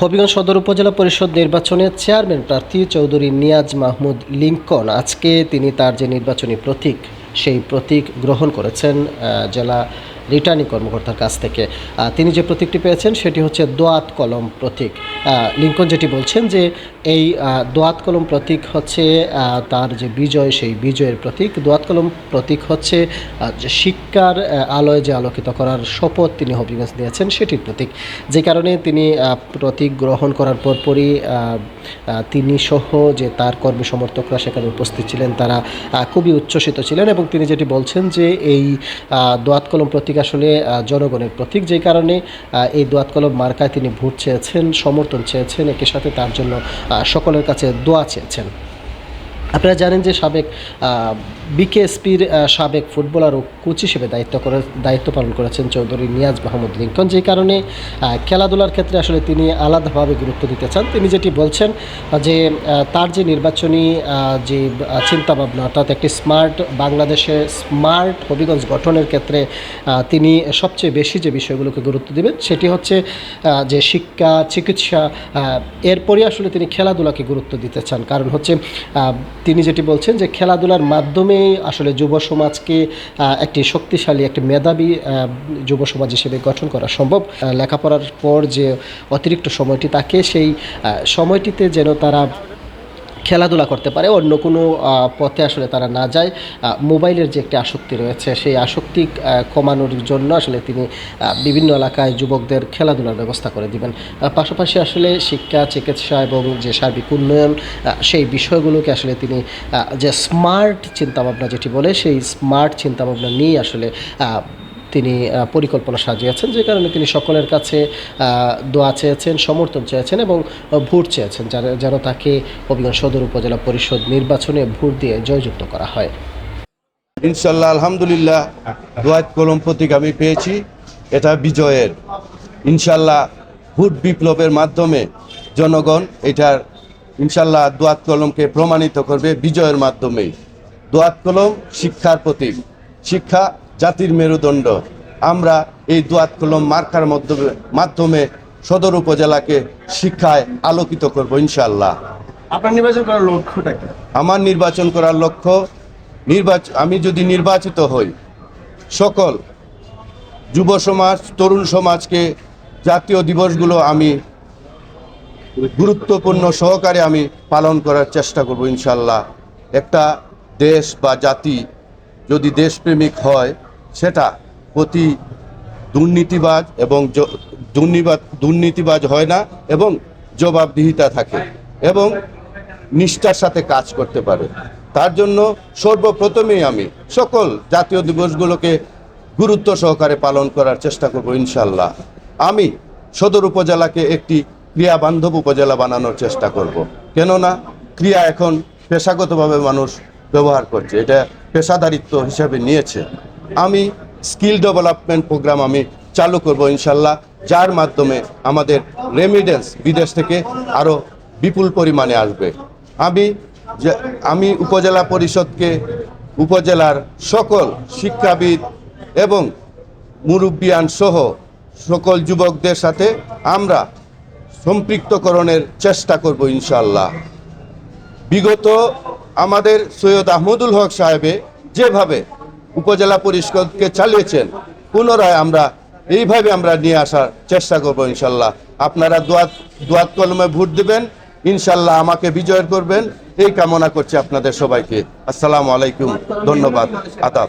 হবিগঞ্জ সদর উপজেলা পরিষদ নির্বাচনে চেয়ারম্যান প্রার্থী চৌধুরী নিয়াজ মাহমুদ লিঙ্কন। আজকে তিনি তার যে নির্বাচনী প্রতীক, সেই প্রতীক গ্রহণ করেছেন জেলা রিটার্নিং কর্মকর্তার কাছ থেকে। তিনি যে প্রতীকটি পেয়েছেন সেটি হচ্ছে দোয়াত কলম প্রতীক। লিঙ্কন যেটি বলছেন যে এই দোয়াত কলম প্রতীক হচ্ছে তার যে বিজয়, সেই বিজয়ের প্রতীক। দোয়াত কলম প্রতীক হচ্ছে যে শিক্ষার আলোয় যে আলোকিত করার শপথ তিনি হবিগঞ্জ দিয়েছেন সেটির প্রতীক। যে কারণে তিনি প্রতীক গ্রহণ করার পরপরই তিনি সহ যে তার কর্মী সমর্থকরা সেখানে উপস্থিত ছিলেন, তারা খুবই উচ্ছ্বসিত ছিলেন এবং তিনি যেটি বলছেন যে এই দোয়াত কলম প্রতীক আসলে জনগণের প্রতীক যে কারণে এই দোয়াত কলম মার্কায় তিনি ভোট চেয়েছেন, সমর্থন চেয়েছেন একই সাথে তার জন্য সকলের কাছে দোয়া চেয়েছেন। আপনারা জানেন যে সাবেক বিকেএসপির সাবেক ফুটবলার ও কোচ হিসেবে দায়িত্ব করে, দায়িত্ব পালন করেছেন চৌধুরী নিয়াজ মাহমুদ লিঙ্কন। যে কারণে খেলাধুলার ক্ষেত্রে আসলে তিনি আলাদাভাবে গুরুত্ব দিতে চান। তিনি যেটি বলছেন যে তার যে নির্বাচনী যে চিন্তাভাবনা, অর্থাৎ একটি স্মার্ট বাংলাদেশে স্মার্ট হবিগঞ্জ গঠনের ক্ষেত্রে তিনি সবচেয়ে বেশি যে বিষয়গুলোকে গুরুত্ব দেবেন, সেটি হচ্ছে যে শিক্ষা, চিকিৎসা এরপরই আসলে তিনি খেলাধুলাকে গুরুত্ব দিতে চান। কারণ হচ্ছে তিনি যেটি বলছেন যে খেলাধুলার মাধ্যমে আসলে যুব সমাজকে একটি শক্তিশালী, একটি মেধাবী যুব সমাজ হিসেবে গঠন করা সম্ভব। লেখাপড়ার পর যে অতিরিক্ত সময়টি তাকে সেই সময়টিতে যেন তারা খেলাধুলা করতে পারে, অন্য কোনো পথে আসলে তারা না যায়। মোবাইলের যে একটি আসক্তি রয়েছে, সেই আসক্তি কমানোর জন্য আসলে তিনি বিভিন্ন এলাকায় যুবকদের খেলাধুলার ব্যবস্থা করে দিবেন। পাশাপাশি আসলে শিক্ষা, চিকিৎসা এবং যে সার্বিক উন্নয়ন সেই বিষয়গুলোকে আসলে তিনি যে স্মার্ট চিন্তাভাবনা যেটি বলে, সেই স্মার্ট চিন্তাভাবনা নিয়ে আসলে তিনি পরিকল্পনা সাজিয়েছেন যে কারণে তিনি সকলের কাছে দোয়া চেয়েছেন, সমর্থন চেয়েছেন এবং ভোট চেয়েছেন যেন যেন তাকে হবিগঞ্জ সদর উপজেলা পরিষদ নির্বাচনে ভোট দিয়ে জয়যুক্ত করা হয়। ইনশাল্লাহ, আলহামদুলিল্লাহ দোয়াত কলম প্রতীক আমি পেয়েছি, এটা বিজয়ের। ইনশাল্লাহ, ভোট বিপ্লবের মাধ্যমে জনগণ এটার, ইনশাল্লাহ দোয়াত কলমকে প্রমাণিত করবে বিজয়ের মাধ্যমে দোয়াত কলম শিক্ষার প্রতীক। শিক্ষা জাতির মেরুদণ্ড। আমরা এই দোয়াত কলম মার্কার মাধ্যমে মাধ্যমে সদর উপজেলাকে শিক্ষায় আলোকিত করব ইনশাল্লাহ আপনার নির্বাচন করার লক্ষ্যটা কি? আমার নির্বাচন করার লক্ষ্য নির্বাচন আমি যদি নির্বাচিত হই সকল যুব সমাজ তরুণ সমাজকে জাতীয় দিবসগুলো আমি গুরুত্বপূর্ণ সহকারে আমি পালন করার চেষ্টা করব ইনশাল্লাহ একটা দেশ বা জাতি যদি দেশপ্রেমিক হয় সেটা প্রতি দুর্নীতিবাজ এবং দুর্নিবাদ, দুর্নীতিবাজ হয় না এবং জবাবদিহিতা থাকে এবং নিষ্ঠার সাথে কাজ করতে পারে। তার জন্য সর্বপ্রথমেই আমি সকল জাতীয় দিবসগুলোকে গুরুত্ব সহকারে পালন করার চেষ্টা করব ইনশাল্লাহ আমি সদর উপজেলাকে একটি ক্রিয়া বান্ধব উপজেলা বানানোর চেষ্টা করব। কেননা ক্রিয়া এখন পেশাগতভাবে মানুষ ব্যবহার করছে, এটা পেশাদারিত্ব হিসাবে নিয়েছে। আমি স্কিল ডেভেলপমেন্ট প্রোগ্রাম আমি চালু করব ইনশাল্লাহ, যার মাধ্যমে আমাদের রেমিডেন্স বিদেশ থেকে আরও বিপুল পরিমাণে আসবে। আমি আমি উপজেলা পরিষদকে, উপজেলার সকল শিক্ষাবিদ এবং মুরব্বিয়ান সহ সকল যুবকদের সাথে আমরা সম্পৃক্তকরণের চেষ্টা করব ইনশাল্লাহ। বিগত আমাদের সৈয়দ আহমদুল হক সাহেবে যেভাবে উপজেলা পরিষদকে চালিয়েছেন, পুনরায় আমরা এইভাবে আমরা নিয়ে আসার চেষ্টা করব ইনশাল্লাহ। আপনারা দোয়াত দোয়াত কলমে ভোট দেবেন, ইনশাল্লাহ আমাকে বিজয় করবেন, এই কামনা করছি আপনাদের সবাইকে। আসসালামু আলাইকুম, ধন্যবাদ, আদাব।